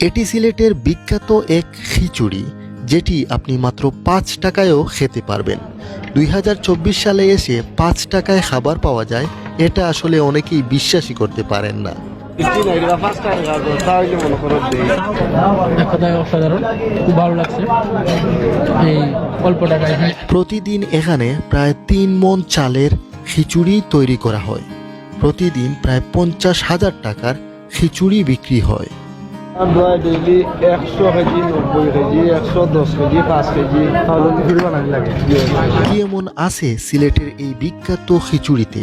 এটি সিলেটের বিখ্যাত এক খিচুড়ি, যেটি আপনি মাত্র পাঁচ টাকায়ও খেতে পারবেন। দুই হাজার চব্বিশ সালে এসে পাঁচ টাকায় খাবার পাওয়া যায়, এটা আসলে অনেকেই বিশ্বাসই করতে পারেন না। প্রতিদিন এখানে প্রায় তিন মন চালের খিচুড়ি তৈরি করা হয়। প্রতিদিন প্রায় পঞ্চাশ হাজার টাকার খিচুড়ি বিক্রি হয়। ডেইলি একশো কেজি নব্বই কেজি একশো দশ কেজি পাঁচ কেজি কি এমন আছে সিলেটের এই বিখ্যাত খিচুড়িতে,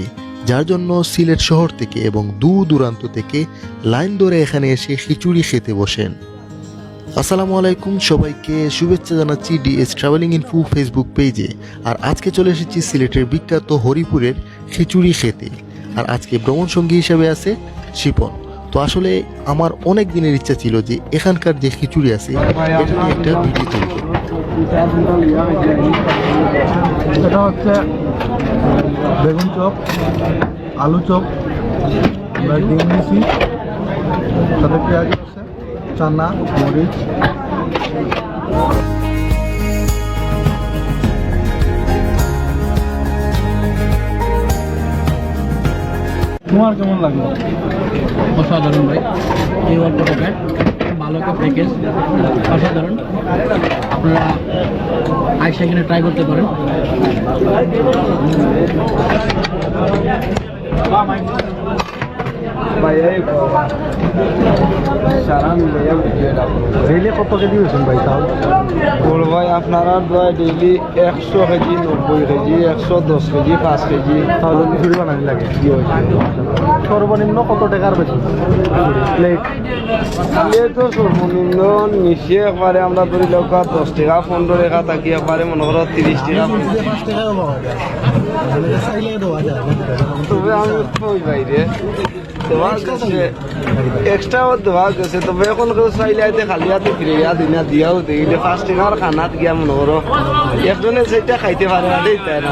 যার জন্য সিলেট শহর থেকে এবং দূর দূরান্ত থেকে লাইন ধরে এখানে এসে খিচুড়ি খেতে বসেন। আসসালামু আলাইকুম সবাইকে, শুভেচ্ছা জানাচ্ছি ডিএস ট্রাভেলিং ইনফু ফেসবুক পেজে। আর আজকে চলে এসেছি সিলেটের বিখ্যাত হরিপুরের খিচুড়ি খেতে। আর আজকে ভ্রমণ সঙ্গী হিসেবে আছে শিপন। তো আসলে আমার অনেক দিনের ইচ্ছা ছিল যে এখানকার যে খিচুড়ি আছে, এটা একটা ভিডিও তৈরি এটা হচ্ছে বেগুন চপ, আলু চপ, আমরা ডিম নিয়েছি সাথে পেঁয়াজ আছে চানা, মরিচ। তোমার কেমন লাগল? অসাধারণ ভাই। এই অল্প টাকায় ভালো একটা প্যাকেজ অসাধারণ। আপনারা আইসা এখানে ট্রাই করতে পারেন। ডেইলি কত কেজি হয়েছেন ভাই তাহলে বড় ভাই আপনারা দোয়া ডেইলি একশো কেজি নব্বই কেজি একশো দশ কেজি পাঁচ কেজি। তাহলে খিচুড়ি বানানি লাগে। সর্বনিম্ন কত টাকার বেশি প্লেট প্লেটও সর্বনিম্ন নিচে একবারে আমরা ধরি লোক দশ টাকা পনেরো টাকা থাকি একবারে মনে করো তিরিশ টাকা তবে আমি কই বাইরে দেওয়া এক্সট্রাও দেওয়া গেছে। তবে এখন কেউ চাইলে আইতে খালি হাতে ফিরে গিয়া দিনা দিয়াও দিলে পাঁচ টাকার খানাত গিয়া মনে করো একজনে সেটা খাইতে পারে না দেই তাই না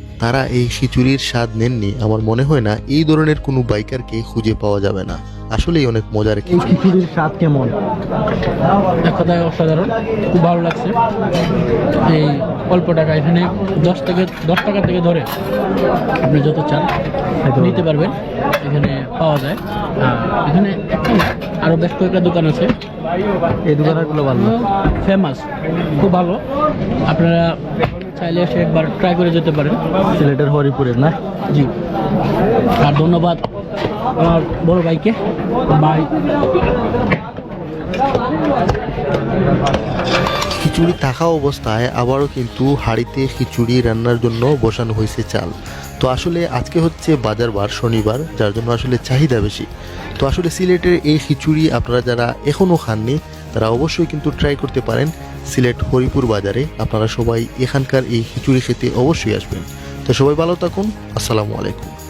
তারা এই খিচুড়ির স্বাদ নেননি। আমার মনে হয় না এই ধরনের কোনো বাইকারকে খুঁজে পাওয়া যাবে না। আসলেই অনেক মজার এই খিচুড়ির স্বাদ কেমন? এক কথায় অসাধারণ খুব ভালো লাগছে। এই অল্প টাকা এখানে দশ থেকে দশ টাকা থেকে ধরে আপনি যত চান নিতে পারবেন। এখানে পাওয়া যায়। এখানে একটা আরও বেশ কয়েকটা দোকান আছে। এই দোকানগুলো ভালো। ফেমাস খুব ভালো। আপনারা চাইলে এসে একবার ট্রাই করে যেতে পারেন সিলেটের হরিপুরের না? জি। আর ধন্যবাদ আমার বড় ভাইকে। ভাই। খিচুড়ি থাকা অবস্থায় আবারও কিন্তু হাঁড়িতে খিচুড়ি রান্নার জন্য বসানো হয়েছে চাল। তো আসলে আজকে হচ্ছে বাজার বার শনিবার যার জন্য আসলে চাহিদা বেশি। তো আসলে সিলেটের এই খিচুড়ি আপনারা যারা এখনও খাননি তারা অবশ্যই কিন্তু ট্রাই করতে পারেন সিলেট হরিপুর বাজারে। আপনারা সবাই এখানকার এই খিচুড়ি খেতে অবশ্যই আসবেন। তো সবাই ভালো থাকুন। আসসালামু আলাইকুম।